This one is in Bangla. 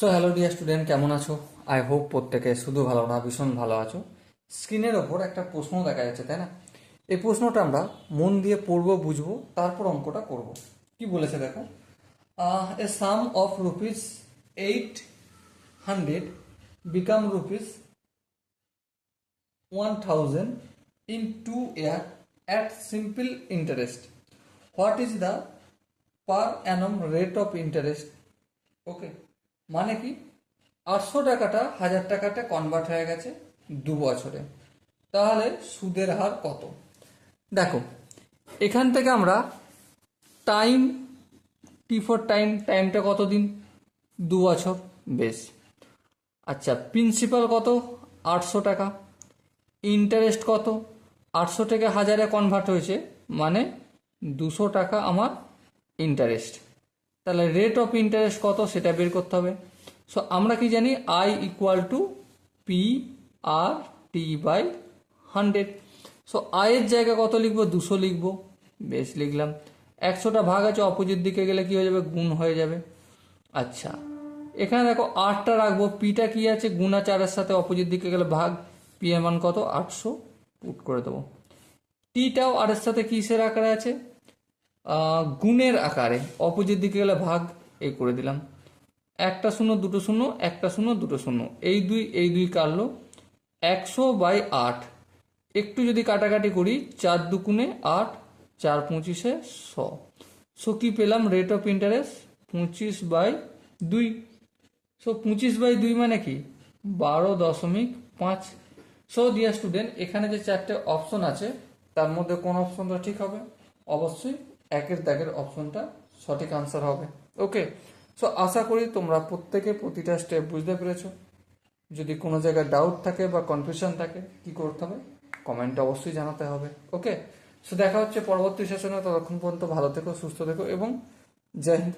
সো হ্যালো ডিয়ার স্টুডেন্ট কেমন আছো? আই হোপ প্রত্যেকে শুধু ভালো না, ভীষণ ভালো আছো। স্ক্রিনের ওপর একটা প্রশ্ন দেখা যাচ্ছে, তাই না? এই প্রশ্নটা আমরা মন দিয়ে পড়ব, বুঝব, তারপর অঙ্কটা করব। কি বলেছে দেখো? A sum of rupees eight hundred become rupees one thousand in two year at simple interest what is the per annum rate of interest okay মানে কি? আটশো টাকাটা হাজার টাকাটা কনভার্ট হয়ে গেছে দু বছরে। তাহলে সুদের হার কত? দেখো, এখান থেকে আমরা টাইম টি ফর টাইম টাইমটা কত দিন দু বছর, বেশ। আচ্ছা প্রিন্সিপাল কত? আটশো টাকা। ইন্টারেস্ট কত? আটশো থেকে হাজারে কনভার্ট হয়েছে মানে দুশো টাকা আমার ইন্টারেস্ট তাহলে রেট অফ ইন্টারেস্ট কত সেটা বের করতে হবে। সো আমরা কি জানি I equal to P R T by hundred so আয়ের জায়গা কত লিখব? দুশো লিখব। বেশ, লিখলাম। একশোটা ভাগ আছে, অপোজিট দিকে গেলে কি হয়ে যাবে? গুণ হয়ে যাবে। আচ্ছা এখানে দেখো আটটা রাখব। পিটা কি আছে? গুণা চারের সাথে, অপোজিট দিকে গেলে ভাগ। পি এর মান কত? আটশো। পুট করে দেবো। টিটাও আর এর সাথে কিসের আকারে আছে? গুণের আকারে অপোজিট দিকে গেলে ভাগ এই করে দিলাম। একটা শূন্য, দুটো শূন্য, একটা শূন্য, দুটো শূন্য। এই দুই এই দুই কাটলো একশো বাই আট। একটু যদি কাটাকাটি করি, চার দুগুণে আট, চার পঁচিশে শ। সো কি পেলাম? রেট অফ ইন্টারেস্ট পঁচিশ বাই দুই। সো পঁচিশ বাই দুই মানে কি? বারো দশমিক পাঁচ। সো ডিয়ার স্টুডেন্ট এখানে যে চারটে অপশন আছে, তার মধ্যে কোন অপশনটা ঠিক হবে? অবশ্যই একের দাগের অপশনটা সঠিক আনসার হবে। ওকে সো আশা করি তোমরা প্রত্যেকে প্রতিটা স্টেপ বুঝতে পেরেছ। যদি কোনো জায়গায় ডাউট থাকে বা কনফিউশন থাকে, কি করতে হবে? কমেন্টে অবশ্যই জানাতে হবে। ওকে সো দেখা হচ্ছে পরবর্তী সেশনে ততক্ষণ পর্যন্ত ভালো থেকো, সুস্থ থেকো এবং জয় হিন্দ।